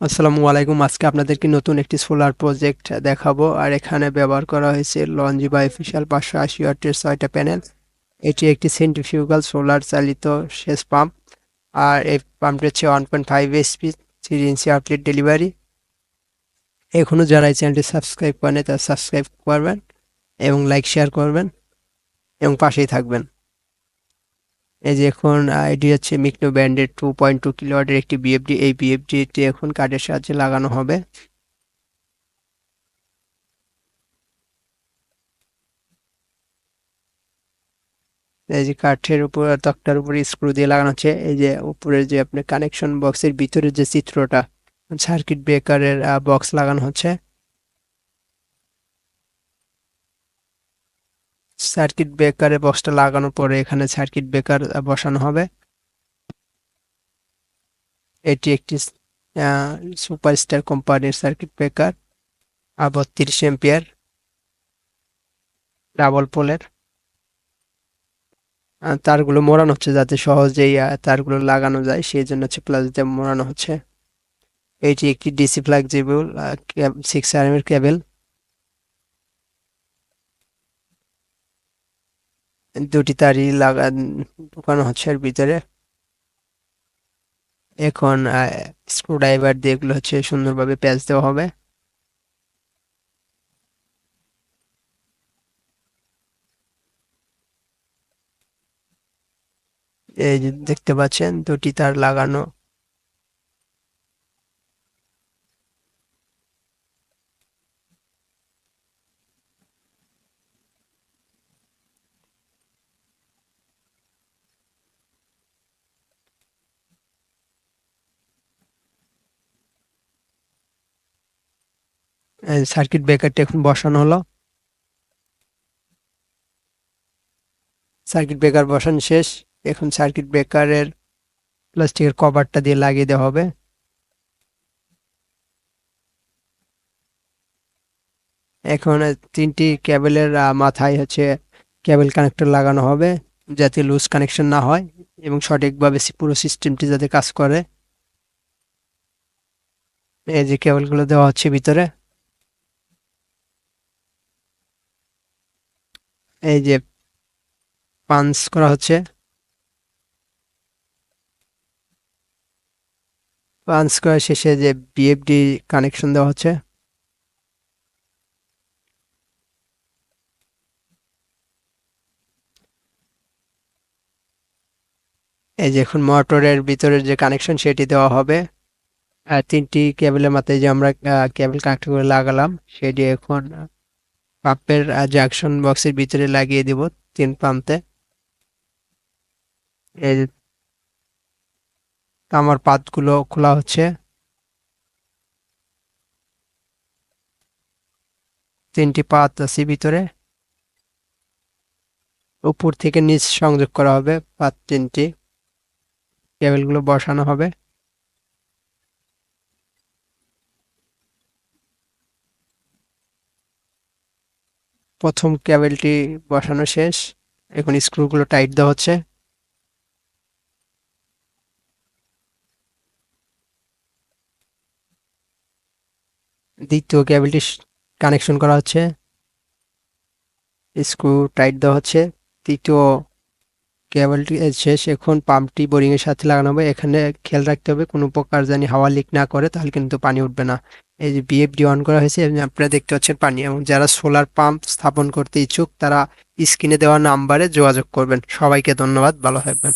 আসসালামু আলাইকুম। আজকে আপনাদেরকে নতুন একটি সোলার প্রজেক্ট দেখাবো। আর এখানে ব্যবহার করা হয়েছে লঞ্জিবা অফিসিয়াল পাঁচশো আশি ওয়াটের ছয়টা প্যানেল এটি একটি সেন্ট্রিফিউগাল সোলার চালিত শেষ পাম্প। আর এই পাম্পটি হচ্ছে one point five SP three inch update delivery এখনও যারা এই চ্যানেলটি সাবস্ক্রাইব করেন তারা সাবস্ক্রাইব করবেন এবং লাইক শেয়ার করবেন এবং পাশেই থাকবেন। এই যে এখন এটি হচ্ছে মিকনো ব্যান্ডের টু পয়েন্ট টু কিলোওয়াটের একটি বিএফডি এই বিএফডিটি এখন কার্ডের সাহায্যে লাগানো হবে। এই যে কাঠের উপর, তক্তার উপরে স্ক্রু দিয়ে লাগানো হচ্ছে। এই যে উপরের যে আপনার কানেকশন বক্সের ভিতরে যে চিত্রটা সার্কিট ব্রেকারের বক্স লাগানো হচ্ছে। সার্কিট ব্রেকারের বক্সটা লাগানোর পরে এখানে সার্কিট ব্রেকার বসানো হবে। এটি একটি সুপারস্টার কোম্পানির সার্কিট ব্রেকার বত্রিশ এম্পিয়ার ডাবল পোলের। তারগুলো মোড়ানো হচ্ছে যাতে সহজেই তারগুলো লাগানো যায়, সেই জন্য হচ্ছে প্লাস মোড়ানো হচ্ছে। এটি একটি ডিসি ফ্লেক্সিবল সিক্স আরএম এর কেবল দুটি তারি লাগা ঢুকানো হচ্ছে এর ভিতরে। এখন স্ক্রু ড্রাইভার দিয়ে এগুলো হচ্ছে সুন্দরভাবে প্যাচ দেওয়া হবে। এই দেখতে পাচ্ছেন, দুটি তার লাগানো। সার্কিট ব্রেকারটি এখন বসানো হলো। সার্কিট ব্রেকার বসানো শেষ। এখন সার্কিট ব্রেকারের প্লাস্টিকের কভারটা দিয়ে লাগিয়ে দেওয়া হবে। এখন তিনটি কেবলের আহ, মাথায় হচ্ছে কেবল কানেক্টর লাগানো হবে যাতে লুজ কানেকশন না হয় এবং সঠিকভাবে পুরো সিস্টেমটি যাতে কাজ করে। এই যে কেবলগুলো দেওয়া হচ্ছে ভিতরে। এই যে পাঞ্চ করা হচ্ছে। পাঞ্চ করা শেষে যে বিএফডি কানেকশন দেওয়া হচ্ছে। এই যে এখন মোটরের ভিতরের যে কানেকশন সেটি দেওয়া হবে। আর তিনটি কেবলের মাথায় যে আমরা কেবল কানেক্ট করে লাগালাম, সেটি এখন পাম্পের জাংশন বক্সের ভিতরে লাগিয়ে দিব তিন প্রান্তে এই তামার পাতগুলো খোলা হচ্ছে। তিনটি পাত আছে ভিতরে। উপর থেকে নিচ সংযোগ করা হবে পাত তিনটি। কেবলগুলো বসানো হবে। প্রথম ক্যাবেলটি বসানো শেষ। এখন স্ক্রুগুলো টাইট দেওয়া হচ্ছে। দ্বিতীয় ক্যাবেলটি কানেকশন করা হচ্ছে। স্ক্রু টাইট দেওয়া হচ্ছে। তৃতীয় কেবলটি শেষ, এখন পাম্পটি বোরিংয়ের সাথে লাগানো হবে। এখানে খেয়াল রাখতে হবে, কোনো প্রকার জানি হাওয়া লিক না করে, তাহলে কিন্তু পানি উঠবে না। এই যে বিএফডি অন করা হয়েছে আপনারা দেখতে পাচ্ছেন পানি, এবং যারা সোলার পাম্প স্থাপন করতে ইচ্ছুক, তারা স্ক্রিনে দেওয়া নাম্বারে যোগাযোগ করবেন। সবাইকে ধন্যবাদ, ভালো থাকবেন।